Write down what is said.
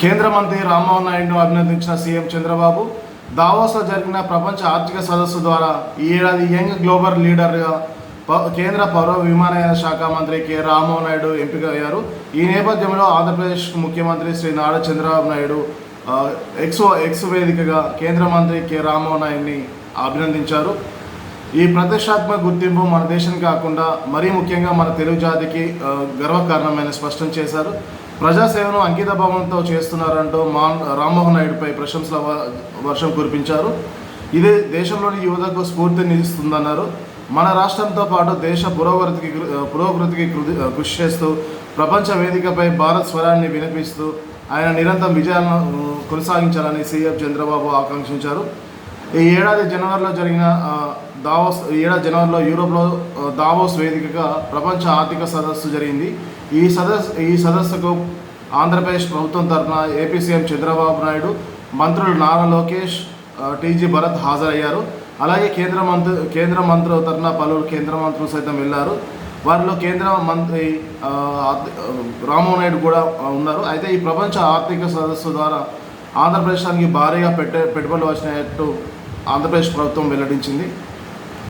కేంద్ర మంత్రి రామ్మోహన్ నాయుడును అభినందించిన సీఎం చంద్రబాబు దావోస్లో జరిగిన ప్రపంచ ఆర్థిక సదస్సు ద్వారా ఈ ఏడాది యంగ్ గ్లోబల్ లీడర్గా కేంద్ర పౌర విమానయాన శాఖ మంత్రి కె. రామ్మోహన్ నాయుడు ఎంపిక అయ్యారు ఈ నేపథ్యంలో ఆంధ్రప్రదేశ్ ముఖ్యమంత్రి శ్రీ నారా చంద్రబాబు నాయుడు ఎక్స్ ఎక్స్ వేదికగా కేంద్ర మంత్రి కె. రామ్మోహన్ నాయుడిని అభినందించారు. ఈ ప్రతిష్టాత్మక గుర్తింపు మన దేశం కాకుండా మరీ ముఖ్యంగా మన తెలుగు జాతికి గర్వకారణమైన స్పష్టం చేశారు. ప్రజాసేవను అంకిత భావంతో చేస్తున్నారంటూ మా రామ్మోహన్ నాయుడుపై ప్రశంసల వ- వర్షం కురిపించారు. ఇది దేశంలోని యువతకు స్ఫూర్తినిస్తుందన్నారు మన రాష్ట్రంతో పాటు దేశ పురోగతికి కృ- పురోగతికి కృషి చేస్తూ ప్రపంచ వేదికపై భారత్ స్వరాన్ని వినిపిస్తూ ఆయన నిరంతరం విజయాలను కొనసాగించాలని సీఎం చంద్రబాబు ఆకాంక్షించారు. ఈ ఏడాది జనవరిలో జరిగిన దావోస్ ఈ ఏడాది జనవరిలో యూరోప్లో దావోస్ వేదికగా ప్రపంచ ఆర్థిక సదస్సు జరిగింది. ఈ సదస్సు ఈ సదస్సుకు ఆంధ్రప్రదేశ్ ప్రభుత్వం తరఫున ఏపీ సీఎం చంద్రబాబు నాయుడు మంత్రులు నారా లోకేష్ టీజీ భరత్ హాజరయ్యారు. అలాగే కేంద్ర మంత్రి కేంద్ర మంత్రుల తరఫున పలువురు కేంద్ర మంత్రులు సైతం వెళ్ళారు. వారిలో కేంద్ర మంత్రి రామ్మోహన్ నాయుడు కూడా ఉన్నారు. అయితే ఈ ప్రపంచ ఆర్థిక సదస్సు ద్వారా ఆంధ్రప్రదేశానికి భారీగా పెట్టే పెట్టుబడులు వచ్చినట్టు ఆంధ్రప్రదేశ్ ప్రభుత్వం వెల్లడించింది.